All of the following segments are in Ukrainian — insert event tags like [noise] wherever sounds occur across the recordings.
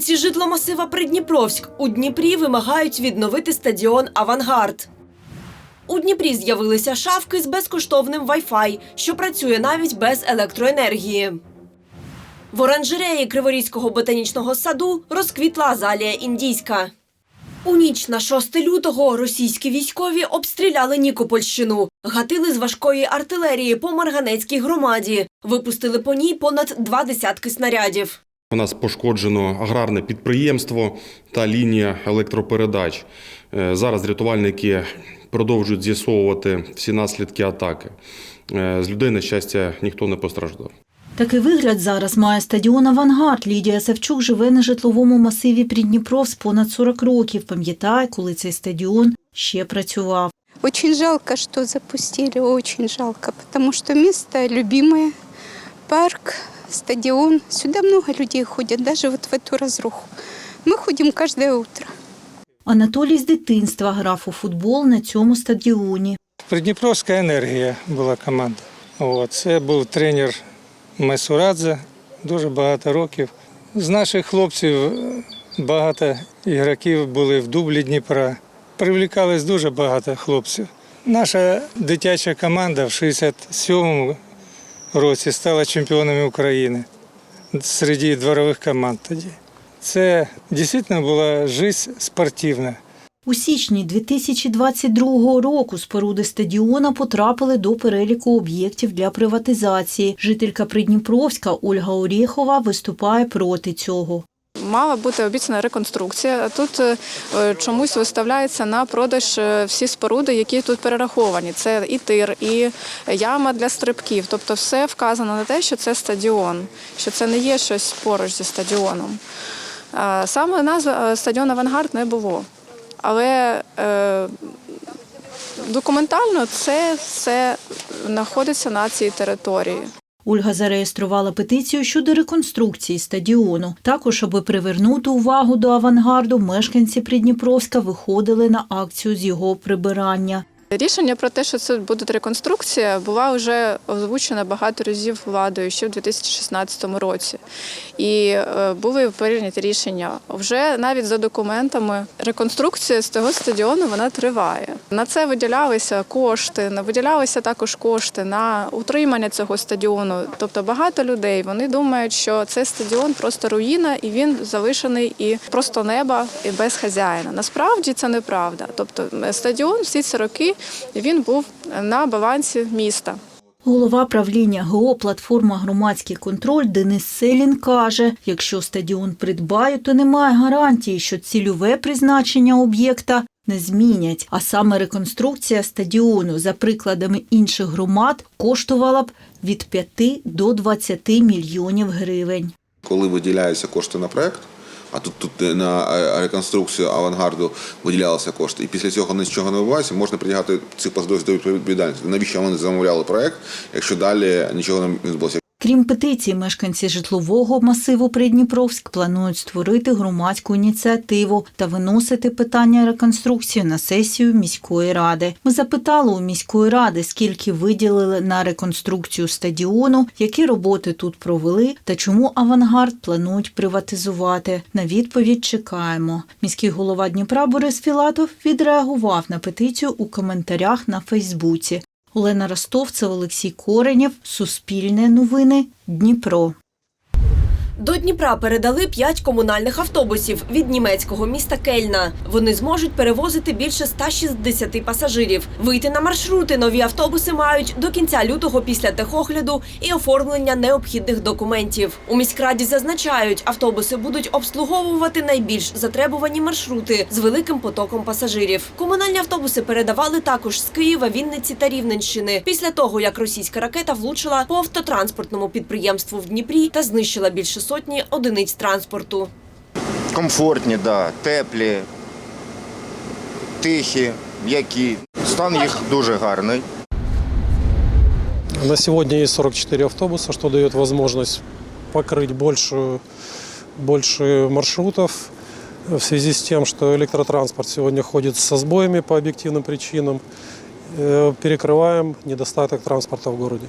Мешканці житломасива Придніпровськ у Дніпрі вимагають відновити стадіон Авангард. У Дніпрі з'явилися шафки з безкоштовним Wi-Fi, що працює навіть без електроенергії. В оранжереї Криворізького ботанічного саду розквітла азалія індійська. У ніч на 6 лютого російські військові обстріляли Нікопольщину, гатили з важкої артилерії по Марганецькій громаді, випустили по ній понад два десятки снарядів. У нас пошкоджено аграрне підприємство та лінія електропередач. Е, Зараз рятувальники продовжують з'ясовувати всі наслідки атаки. Е, З людей, на щастя, ніхто не постраждав. Такий вигляд зараз має стадіон «Авангард». Лідія Савчук живе на житловому масиві Придніпровськ понад 40 років. Пам'ятає, коли цей стадіон ще працював. Очень жалко, что запустили, очень жалко, потому что место любимое, парк, стадион. Сюда много людей ходят, даже вот в эту разруху. Мы ходим каждое утро. Анатолій з дитинства грав у футбол на цьому стадіоні. Придніпровська енергія була команда. Це був тренер Месурадзе, дуже багато років. З наших хлопців багато ігроків були в дублі Дніпра. Привлікались дуже багато хлопців. Наша дитяча команда в 67-му році стала чемпіонами України серед дворових команд тоді. Це дійсно була життя спортивна. У січні 2022 року споруди стадіона потрапили до переліку об'єктів для приватизації. Жителька Придніпровська Ольга Орєхова виступає проти цього. Мала бути обіцяна реконструкція. а Тут е, чомусь виставляється на продаж е, всі споруди, які тут перераховані. Це і тир, і яма для стрибків. Тобто, все вказано на те, що це стадіон, що це не є щось поруч зі стадіоном. Саме назви е, стадіон Авангард не було. Але е, документально це все знаходиться на цій території. Ольга зареєструвала петицію щодо реконструкції стадіону. Також, аби привернути увагу до авангарду, мешканці Придніпровська виходили на акцію з його прибирання. Рішення про те, що це буде реконструкція, була вже озвучена багато разів владою ще в 2016 році. І е, були прийняті рішення. Вже навіть за документами реконструкція з того стадіону вона триває. На це виділялися кошти, виділялися також кошти на утримання цього стадіону. Тобто багато людей вони думають, що цей стадіон просто руїна, і він залишений і просто неба і без хазяїна. Насправді це неправда. Тобто стадіон всі ці роки він був на балансі міста. Голова правління ГО «Платформа громадський контроль» Денис Селін каже, якщо стадіон придбають, то немає гарантії, що цільове призначення об'єкта не змінять. А саме реконструкція стадіону, за прикладами інших громад, коштувала б від 5 до 20 мільйонів гривень. коли виділяються кошти на проект, а тут, тут на е, реконструкцію авангарду виділялися кошти, і після цього нічого не відбувається, можна притягати цих посадовців до відповідальності. Навіщо вони замовляли проект, якщо далі нічого не відбулося? Крім петицій, мешканці житлового масиву Придніпровськ планують створити громадську ініціативу та виносити питання реконструкції на сесію міської ради. Ми запитали у міської ради, скільки виділили на реконструкцію стадіону, які роботи тут провели та чому авангард планують приватизувати. На відповідь чекаємо. Міський голова Дніпра Борис Філатов відреагував на петицію у коментарях на Фейсбуці. Олена Ростовцев, Олексій Коренєв, Суспільне новини, Дніпро. До Дніпра передали п'ять комунальних автобусів від німецького міста Кельна. Вони зможуть перевозити більше 160 пасажирів. Вийти на маршрути нові автобуси мають до кінця лютого після техогляду і оформлення необхідних документів. У міськраді зазначають, автобуси будуть обслуговувати найбільш затребувані маршрути з великим потоком пасажирів. Комунальні автобуси передавали також з Києва, Вінниці та Рівненщини після того, як російська ракета влучила по автотранспортному підприємству в Дніпрі та знищила більше сотні одиниць транспорту. комфортні, да, теплі, тихі, м'які. Стан їх дуже гарний. На сегодня есть 44 автобуса, что дает возможность покрыть большую, больше маршрутов в связи с тем, что электротранспорт сегодня ходит со сбоями по объективным причинам. Э, Перекрываем недостаток транспорта в городе.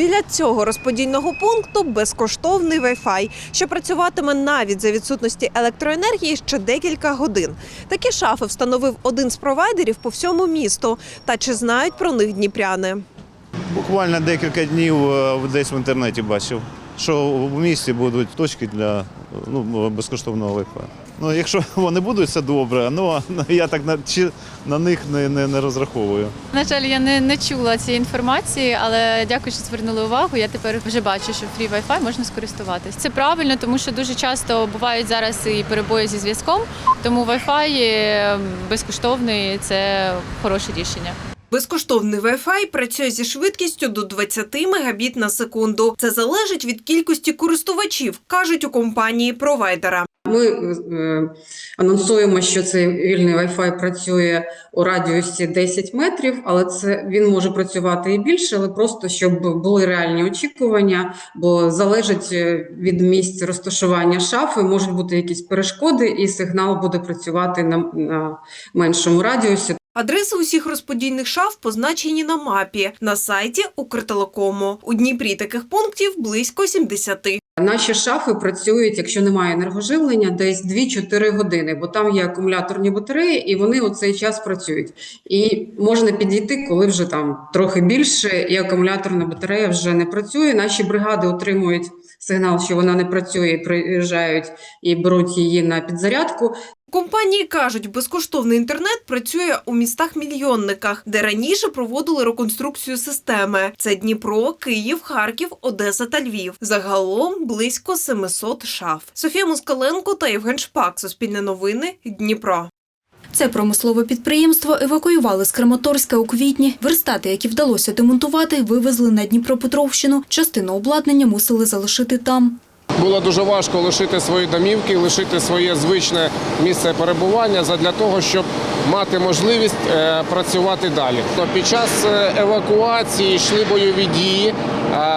Біля цього розподільного пункту безкоштовний Wi-Fi, що працюватиме навіть за відсутності електроенергії ще декілька годин. Такі шафи встановив один з провайдерів по всьому місту. Та чи знають про них дніпряни? Буквально декілька днів е, десь в інтернеті бачив, що в місті будуть точки для ну, безкоштовного Wi-Fi. Ну, якщо [laughs] вони будуть, це добре. Ну [laughs] я так на, чи, на них не, не, не розраховую. На жаль, я не, не чула цієї інформації, але дякую, що звернули увагу. Я тепер вже бачу, що фрі Wi-Fi можна скористуватись. Це правильно, тому що дуже часто бувають зараз і перебої зі зв'язком, тому Wi-Fi е, безкоштовний це хороше рішення. Безкоштовний Wi-Fi працює зі швидкістю до 20 мегабіт на секунду. Це залежить від кількості користувачів, кажуть у компанії провайдера. Ми е, анонсуємо, що цей вільний Wi-Fi працює у радіусі 10 метрів, але це він може працювати і більше, але просто щоб були реальні очікування, бо залежить е, від місць розташування шафи, можуть бути якісь перешкоди, і сигнал буде працювати на, на меншому радіусі. Адреси усіх розподільних шаф позначені на мапі на сайті Укртелекому. У Дніпрі таких пунктів близько 70. Наші шафи працюють, якщо немає енергоживлення, десь 2-4 години, бо там є акумуляторні батареї, і вони у цей час працюють. І можна підійти, коли вже там трохи більше, і акумуляторна батарея вже не працює. Наші бригади отримують сигнал, що вона не працює, приїжджають і беруть її на підзарядку. Компанії кажуть, безкоштовний інтернет працює у містах-мільйонниках, де раніше проводили реконструкцію системи. Це Дніпро, Київ, Харків, Одеса та Львів. Загалом близько 700 шаф. Софія Москаленко та Євген Шпак. Суспільне новини. Дніпро. Це промислове підприємство евакуювали з Краматорська у квітні. Верстати, які вдалося демонтувати, вивезли на Дніпропетровщину. Частину обладнання мусили залишити там. Було дуже важко лишити свої домівки, лишити своє звичне місце перебування для того, щоб мати можливість е, працювати далі. Під час е, евакуації йшли бойові дії.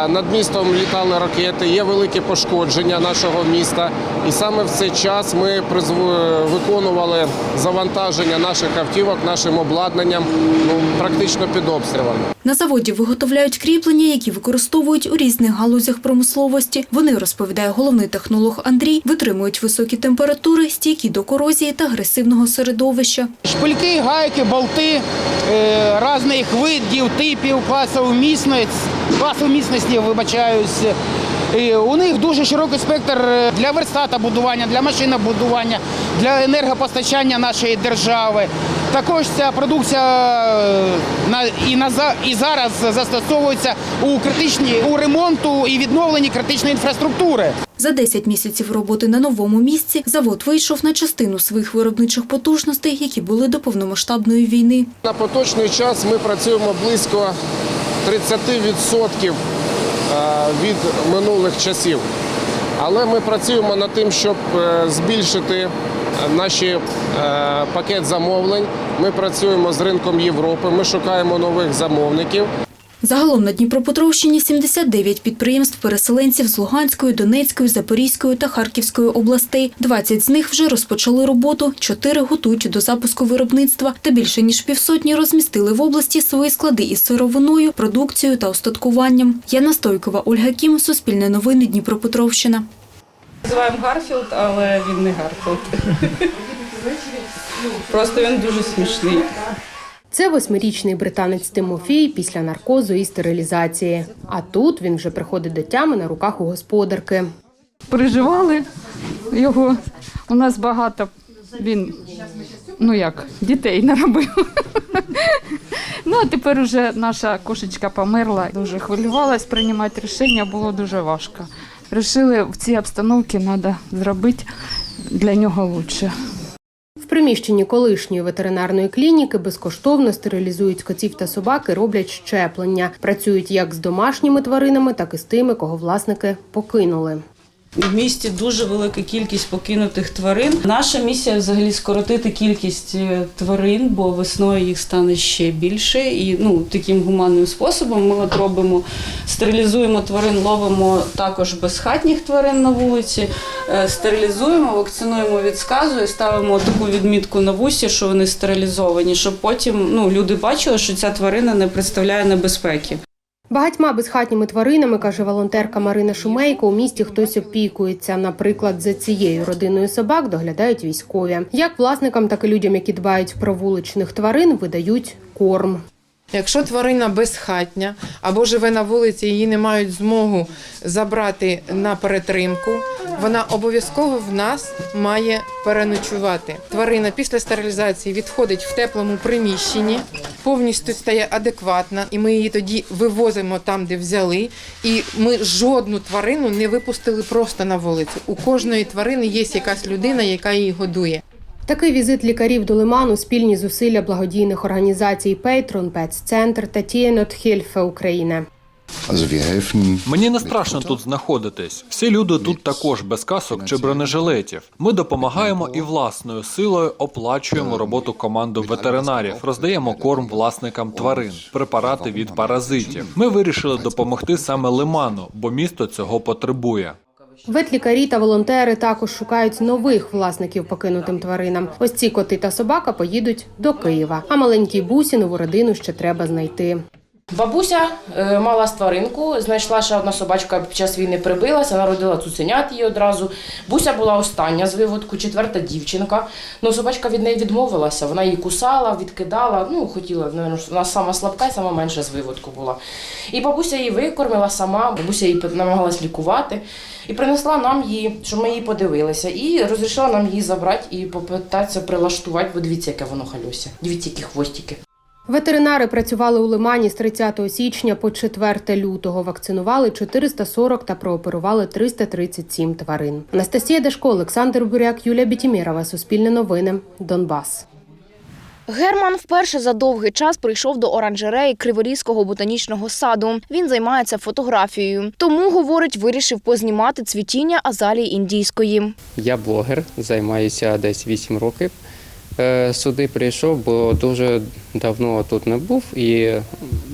Над містом літали ракети, є великі пошкодження нашого міста. І саме в цей час ми виконували завантаження наших автівок нашим обладнанням ну, практично під обстрілами. На заводі виготовляють кріплення, які використовують у різних галузях промисловості. Вони, розповідає головний технолог Андрій, витримують високі температури, стійкі до корозії та агресивного середовища. Шпильки, гайки, болти е, різних видів, типів, класів міцності, класів міцності, вибачаюсь. І у них дуже широкий спектр е, для верстата будування, для машинобудування, для енергопостачання нашої держави. Також ця продукція е, на, і, на, за- і зараз застосовується у, критичні, у ремонту і відновленні критичної інфраструктури. За 10 місяців роботи на новому місці завод вийшов на частину своїх виробничих потужностей, які були до повномасштабної війни. На поточний час ми працюємо близько 30% е, від минулих часів. Але ми працюємо над тим, щоб е, збільшити наш е, пакет замовлень. Ми працюємо з ринком Європи, ми шукаємо нових замовників. Загалом на Дніпропетровщині 79 підприємств-переселенців з Луганської, Донецької, Запорізької та Харківської областей. 20 з них вже розпочали роботу, 4 готують до запуску виробництва та більше ніж півсотні розмістили в області свої склади із сировиною, продукцією та устаткуванням. Яна Стойкова, Ольга Кім, Суспільне новини, Дніпропетровщина. Називаємо Гарфілд, але він не Гарфілд. Просто він дуже смішний. Це восьмирічний британець Тимофій після наркозу і стерилізації. А тут він вже приходить до тями на руках у господарки. Переживали його. У нас багато він, ну як, дітей наробив. [laughs] Ну, а тепер уже наша кошечка померла. Дуже хвилювалась приймати рішення, було дуже важко. Рішили в цій обстановці треба зробити для нього краще. В приміщенні колишньої ветеринарної клініки безкоштовно стерилізують котів та собак і роблять щеплення. Працюють як з домашніми тваринами, так і з тими, кого власники покинули. В місті дуже велика кількість покинутих тварин. Наша місія взагалі скоротити кількість е, тварин, бо весною їх стане ще більше. І ну таким гуманним способом ми от робимо, стерилізуємо тварин, ловимо також безхатніх тварин на вулиці, е, стерилізуємо, вакцинуємо від сказу і ставимо таку відмітку на вусі, що вони стерилізовані, щоб потім ну люди бачили, що ця тварина не представляє небезпеки. Багатьма безхатніми тваринами, каже волонтерка Марина Шумейко, у місті хтось опікується. Наприклад, за цією родиною собак доглядають військові. Як власникам, так і людям, які дбають про вуличних тварин, видають корм. Якщо тварина безхатня або живе на вулиці, її не мають змогу забрати на перетримку, вона обов'язково в нас має переночувати. Тварина після стерилізації відходить в теплому приміщенні, повністю стає адекватна, і ми її тоді вивозимо там, де взяли. І ми жодну тварину не випустили просто на вулицю. У кожної тварини є якась людина, яка її годує. Такий візит лікарів до лиману спільні зусилля благодійних організацій Пейтрон, Пеццентр та Тієнот Хільфе України. Мені не страшно тут знаходитись. Всі люди тут також без касок чи бронежилетів. Ми допомагаємо і власною силою оплачуємо роботу команду ветеринарів, роздаємо корм власникам тварин, препарати від паразитів. Ми вирішили допомогти саме лиману, бо місто цього потребує. Ветлікарі та волонтери також шукають нових власників покинутим тваринам. Ось ці коти та собака поїдуть до Києва. А маленькій бусі нову родину ще треба знайти. Бабуся е, мала тваринку, знайшла ще одна собачка під час війни прибилася, народила цуценят її одразу. Буся була остання з виводку, четверта дівчинка. Ну, собачка від неї відмовилася, вона її кусала, відкидала. Ну, хотіла, вона сама слабка і сама менша з виводку була. І бабуся її викормила сама, бабуся її намагалась лікувати. І принесла нам її, щоб ми її подивилися. І розрішила нам її забрати і попитатися прилаштувати. Бо дивіться, яке воно халюся. Дивіться, які хвостики. Ветеринари працювали у Лимані з 30 січня по 4 лютого. Вакцинували 440 та прооперували 337 тварин. Анастасія Дашко, Олександр Буряк, Юлія Бітімірова. Суспільне новини. Донбас. Герман вперше за довгий час прийшов до оранжереї Криворізького ботанічного саду. Він займається фотографією. Тому, говорить, вирішив познімати цвітіння азалії індійської. Я блогер, займаюся десь 8 років. Е, Сюди прийшов, бо дуже давно тут не був. І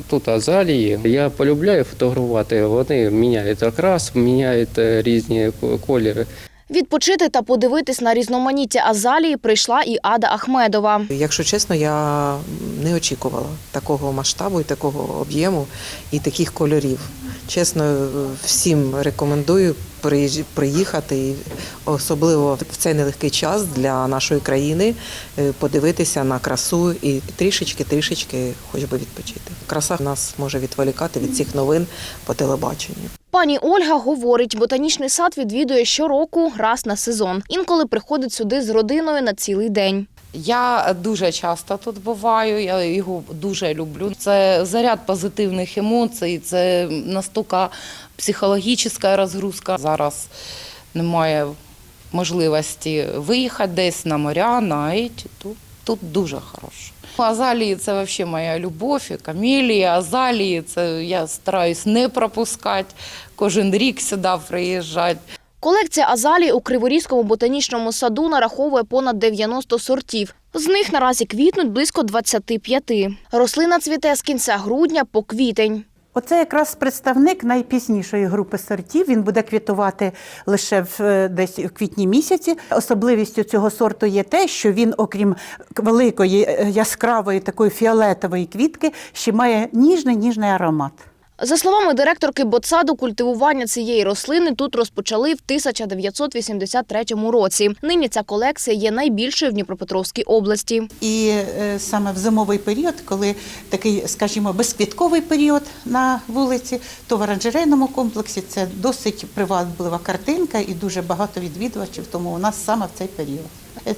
тут азалії. Я полюбляю фотографувати. Вони міняють окрас, міняють е, різні кольори. Відпочити та подивитись на різноманіття азалії прийшла і Ада Ахмедова. Якщо чесно, я не очікувала такого масштабу і такого об'єму і таких кольорів. Чесно, всім рекомендую приїхати, особливо в цей нелегкий час для нашої країни е, подивитися на красу і трішечки-трішечки хоч би відпочити. Краса нас може відволікати від цих новин по телебаченню. Пані Ольга говорить, ботанічний сад відвідує щороку раз на сезон. Інколи приходить сюди з родиною на цілий день. Я дуже часто тут буваю, я його дуже люблю. Це заряд позитивних емоцій, це настільки психологічна розгрузка. Зараз немає можливості виїхати десь на моря, навіть тут, тут дуже хорошо. Азалії це взагалі моя любов, і камелії, азалії. Це я стараюсь не пропускати. Кожен рік сюди приїжджати. Колекція азалій у Криворізькому ботанічному саду нараховує понад 90 сортів. З них наразі квітнуть близько 25. Рослина цвіте з кінця грудня по квітень. Оце якраз представник найпізнішої групи сортів. Він буде квітувати лише в е, десь у квітні місяці. Особливістю цього сорту є те, що він, окрім великої е, яскравої такої фіолетової квітки, ще має ніжний ніжний аромат. За словами директорки ботсаду, культивування цієї рослини тут розпочали в 1983 році. Нині ця колекція є найбільшою в Дніпропетровській області. І е, саме в зимовий період, коли такий, скажімо, безквітковий період на вулиці, то в оранжерейному комплексі це досить приваблива картинка і дуже багато відвідувачів, тому у нас саме в цей період.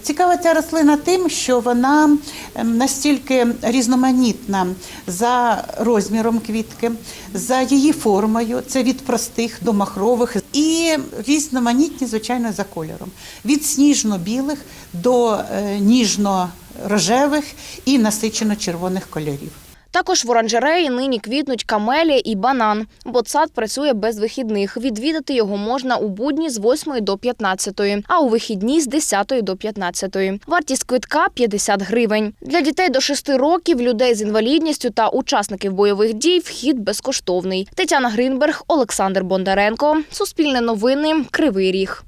Цікава ця рослина тим, що вона ем, настільки різноманітна за розміром квітки, за її формою, це від простих до махрових, і різноманітні, звичайно, за кольором. Від сніжно-білих до е, ніжно-рожевих і насичено-червоних кольорів. Також в оранжереї нині квітнуть камелія і банан. Ботсад працює без вихідних. Відвідати його можна у будні з 8 до 15, а у вихідні з 10 до 15. Вартість квитка 50 гривень. Для дітей до 6 років, людей з інвалідністю та учасників бойових дій вхід безкоштовний. Тетяна Гринберг, Олександр Бондаренко. Суспільне новини. Кривий Ріг.